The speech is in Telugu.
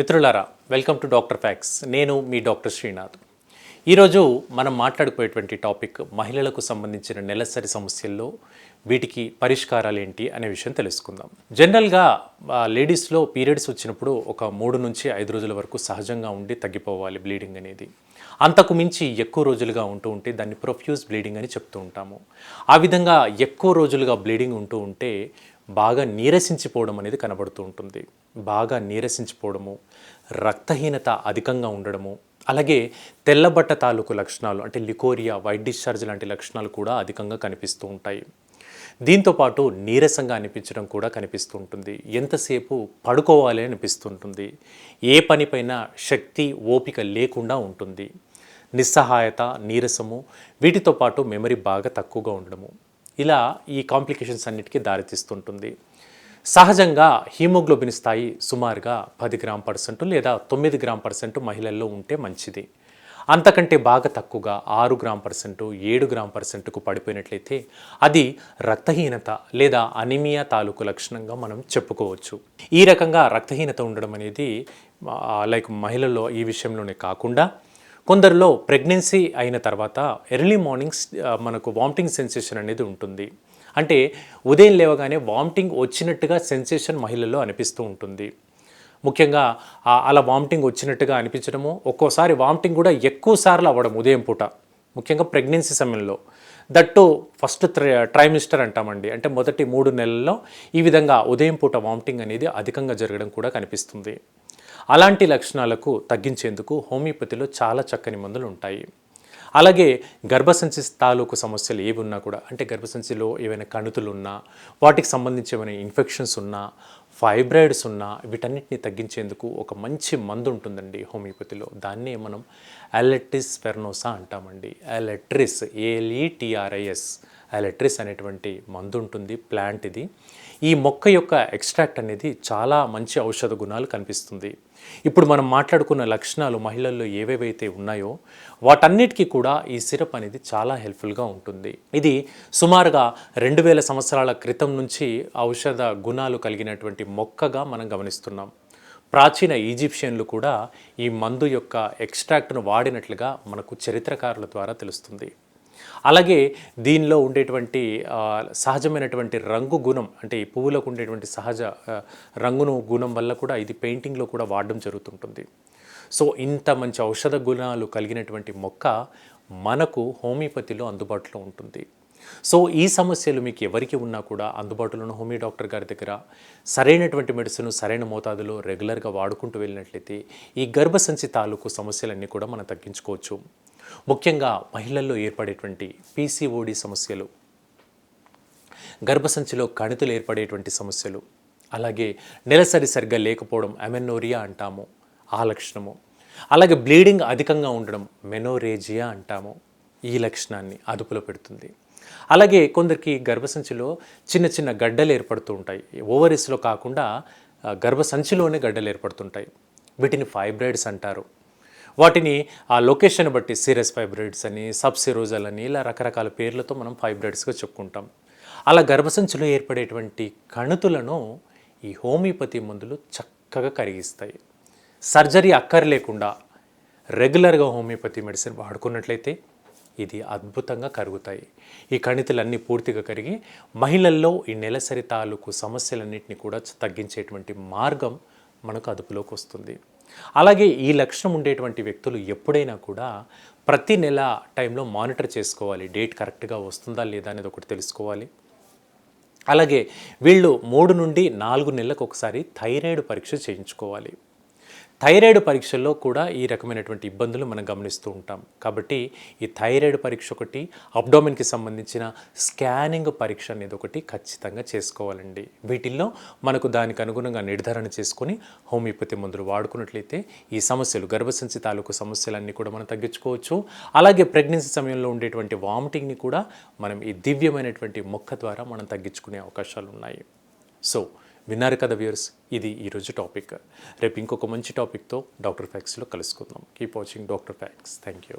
మిత్రులారా వెల్కమ్ టు డాక్టర్ ఫ్యాక్స్ నేను మీ డాక్టర్ శ్రీనాథ్. ఈరోజు మనం మాట్లాడుకునేటువంటి టాపిక్ మహిళలకు సంబంధించిన నెలసరి సమస్యల్లో వీటికి పరిష్కారాలు ఏంటి అనే విషయం తెలుసుకుందాం. జనరల్గా లేడీస్లో పీరియడ్స్ వచ్చినప్పుడు ఒక మూడు నుంచి ఐదు రోజుల వరకు సహజంగా ఉండి తగ్గిపోవాలి బ్లీడింగ్ అనేది. అంతకు మించి ఎక్కువ రోజులుగా ఉంటూ ఉంటే దాన్ని ప్రొఫ్యూజ్ బ్లీడింగ్ అని చెప్తూ ఉంటాము. ఆ విధంగా ఎక్కువ రోజులుగా బ్లీడింగ్ ఉంటూ ఉంటే బాగా నీరసించిపోవడం అనేది కనబడుతూ ఉంటుంది. బాగా నీరసించిపోవడము రక్తహీనత అధికంగా ఉండడము అలాగే తెల్లబట్ట తాలూకు లక్షణాలు అంటే లికోరియా వైట్ డిశ్చార్జ్ లాంటి లక్షణాలు కూడా అధికంగా కనిపిస్తూ ఉంటాయి. దీంతోపాటు నీరసంగా అనిపించడం కూడా కనిపిస్తూ ఉంటుంది. ఎంతసేపు పడుకోవాలి అనిపిస్తుంటుంది. ఏ పనిపైన శక్తి ఓపిక లేకుండా ఉంటుంది. నిస్సహాయత నీరసము వీటితో పాటు మెమరీ బాగా తక్కువగా ఉండడము. ఇలా ఈ కాంప్లికేషన్స్ అన్నిటికీ దారితీస్తుంటుంది. సహజంగా హీమోగ్లోబిన్ స్థాయి సుమారుగా పది గ్రామ్ పర్సెంట్ లేదా తొమ్మిది గ్రామ్ పర్సెంట్ మహిళల్లో ఉంటే మంచిది. అంతకంటే బాగా తక్కువగా ఆరు గ్రామ్ పర్సెంట్ ఏడు గ్రామ్ పర్సెంట్కు పడిపోయినట్లయితే అది రక్తహీనత లేదా అనిమియా తాలూకు లక్షణంగా మనం చెప్పుకోవచ్చు. ఈ రకంగా రక్తహీనత ఉండడం అనేది లైక్ మహిళల్లో ఈ విషయంలోనే కాకుండా కొందరిలో ప్రెగ్నెన్సీ అయిన తర్వాత ఎర్లీ మార్నింగ్స్ మనకు వామిటింగ్ సెన్సేషన్ అనేది ఉంటుంది. అంటే ఉదయం లేవగానే వామిటింగ్ వచ్చినట్టుగా సెన్సేషన్ మహిళల్లో అనిపిస్తూ ఉంటుంది. ముఖ్యంగా అలా వామిటింగ్ వచ్చినట్టుగా అనిపించడము ఒక్కోసారి వామిటింగ్ కూడా ఎక్కువ సార్లు అవ్వడం ఉదయం పూట ముఖ్యంగా ప్రెగ్నెన్సీ సమయంలో. దట్టు ఫస్ట్ ట్రైమిస్టర్ అంటామండి. అంటే మొదటి మూడు నెలల్లో ఈ విధంగా ఉదయం పూట వామిటింగ్ అనేది అధికంగా జరగడం కూడా కనిపిస్తుంది. అలాంటి లక్షణాలకు తగ్గించేందుకు హోమియోపతిలో చాలా చక్కని మందులు ఉంటాయి. అలాగే గర్భసంచి తాలూకు సమస్యలు ఏవి ఉన్నా కూడా అంటే గర్భసంచిలో ఏవైనా కణుతులు ఉన్నా వాటికి సంబంధించి ఏమైనా ఇన్ఫెక్షన్స్ ఉన్నా ఫైబ్రాయిడ్స్ ఉన్నా వీటన్నిటిని తగ్గించేందుకు ఒక మంచి మందు ఉంటుందండి హోమియోపతిలో. దాన్నే మనం అలెట్రిస్ ఫెర్నోసా అంటామండి. అలెట్రిస్ ఏఎల్ఈటిఆర్ఐఎస్ అలెట్రిస్ అనేటువంటి మందు ఉంటుంది ప్లాంట్ ఇది. ఈ మొక్క యొక్క ఎక్స్ట్రాక్ట్ అనేది చాలా మంచి ఔషధ గుణాలు కనిపిస్తుంది. ఇప్పుడు మనం మాట్లాడుకున్న లక్షణాలు మహిళల్లో ఏవేవైతే ఉన్నాయో వాటన్నిటికీ కూడా ఈ సిరప్ అనేది చాలా హెల్ప్ఫుల్గా ఉంటుంది. ఇది సుమారుగా రెండు వేల సంవత్సరాల క్రితం నుంచి ఔషధ గుణాలు కలిగినటువంటి మొక్కగా మనం గమనిస్తున్నాం. ప్రాచీన ఈజిప్షియన్లు కూడా ఈ మందు యొక్క ఎక్స్ట్రాక్ట్ను వాడినట్లుగా మనకు చరిత్రకారుల ద్వారా తెలుస్తుంది. అలాగే దీనిలో ఉండేటువంటి సహజమైనటువంటి రంగు గుణం అంటే ఈ పువ్వులకు ఉండేటువంటి సహజ రంగును గుణం వల్ల కూడా ఇది పెయింటింగ్లో కూడా వాడడం జరుగుతుంటుంది. సో ఇంత మంచి ఔషధ గుణాలు కలిగినటువంటి మొక్క మనకు హోమియోపతిలో అందుబాటులో ఉంటుంది. సో ఈ సమస్యలు మీకు ఎవరికి ఉన్నా కూడా అందుబాటులో ఉన్న హోమియో డాక్టర్ గారి దగ్గర సరైనటువంటి మెడిసిన్ సరైన మోతాదులో రెగ్యులర్గా వాడుకుంటూ వెళ్ళినట్లయితే ఈ గర్భసంచి తాలూకు సమస్యలన్నీ కూడా మనం తగ్గించుకోవచ్చు. ముఖ్యంగా మహిళల్లో ఏర్పడేటువంటి పీసీఓడి సమస్యలు గర్భసంచిలో కణితులు ఏర్పడేటువంటి సమస్యలు అలాగే నెలసరి సరిగ్గా లేకపోవడం అమెనోరియా అంటాము ఆ లక్షణము. అలాగే బ్లీడింగ్ అధికంగా ఉండడం మెనోరేజియా అంటాము ఈ లక్షణాన్ని అదుపులో పెడుతుంది. అలాగే కొందరికి గర్భసంచిలో చిన్న చిన్న గడ్డలు ఏర్పడుతూ ఉంటాయి. ఓవరీస్లో కాకుండా గర్భసంచిలోనే గడ్డలు ఏర్పడుతుంటాయి. వీటిని ఫైబ్రాయిడ్స్ అంటారు. వాటిని ఆ లొకేషన్ బట్టి సీరియస్ ఫైబ్రాయిడ్స్ అని సబ్సిరోజల్ అని ఇలా రకరకాల పేర్లతో మనం ఫైబ్రాయిడ్స్గా చెప్పుకుంటాం. అలా గర్భసంచిలో ఏర్పడేటువంటి కణుతులను ఈ హోమియోపతి మందులు చక్కగా కరిగిస్తాయి. సర్జరీ అక్కర్లేకుండా రెగ్యులర్గా హోమియోపతి మెడిసిన్ వాడుకున్నట్లయితే ఇది అద్భుతంగా కరుగుతాయి. ఈ కణితులన్నీ పూర్తిగా కరిగి మహిళల్లో ఈ నెలసరి తాలూకు సమస్యలన్నింటినీ కూడా తగ్గించేటువంటి మార్గం మనకు అదుపులోకి వస్తుంది. అలాగే ఈ లక్షణం ఉండేటువంటి వ్యక్తులు ఎప్పుడైనా కూడా ప్రతి నెల టైంలో మానిటర్ చేసుకోవాలి. డేట్ కరెక్ట్గా వస్తుందా లేదా అనేది ఒకటి తెలుసుకోవాలి. అలాగే వీళ్ళు మూడు నుండి నాలుగు నెలలకు ఒకసారి థైరాయిడ్ పరీక్ష చేయించుకోవాలి. థైరాయిడ్ పరీక్షల్లో కూడా ఈ రకమైనటువంటి ఇబ్బందులు మనం గమనిస్తూ ఉంటాం. కాబట్టి ఈ థైరాయిడ్ పరీక్ష ఒకటి అబ్డోమెన్కి సంబంధించిన స్కానింగ్ పరీక్ష అనేది ఒకటి ఖచ్చితంగా చేసుకోవాలండి. వీటిల్లో మనకు దానికి అనుగుణంగా నిర్ధారణ చేసుకొని హోమియోపతి మందులు వాడుకున్నట్లయితే ఈ సమస్యలు గర్భసంచి తాలూకు సమస్యలన్నీ కూడా మనం తగ్గించుకోవచ్చు. అలాగే ప్రెగ్నెన్సీ సమయంలో ఉండేటువంటి వామిటింగ్ని కూడా మనం ఈ దివ్యమైనటువంటి మొక్క ద్వారా మనం తగ్గించుకునే అవకాశాలు ఉన్నాయి సో విన్నారు కదా వ్యూర్స్ ఇది ఈరోజు టాపిక్ రేపు ఇంకొక మంచి టాపిక్తో డాక్టర్ ఫ్యాక్స్లో కలుసుకుందాం. Keep watching doctor facts thank you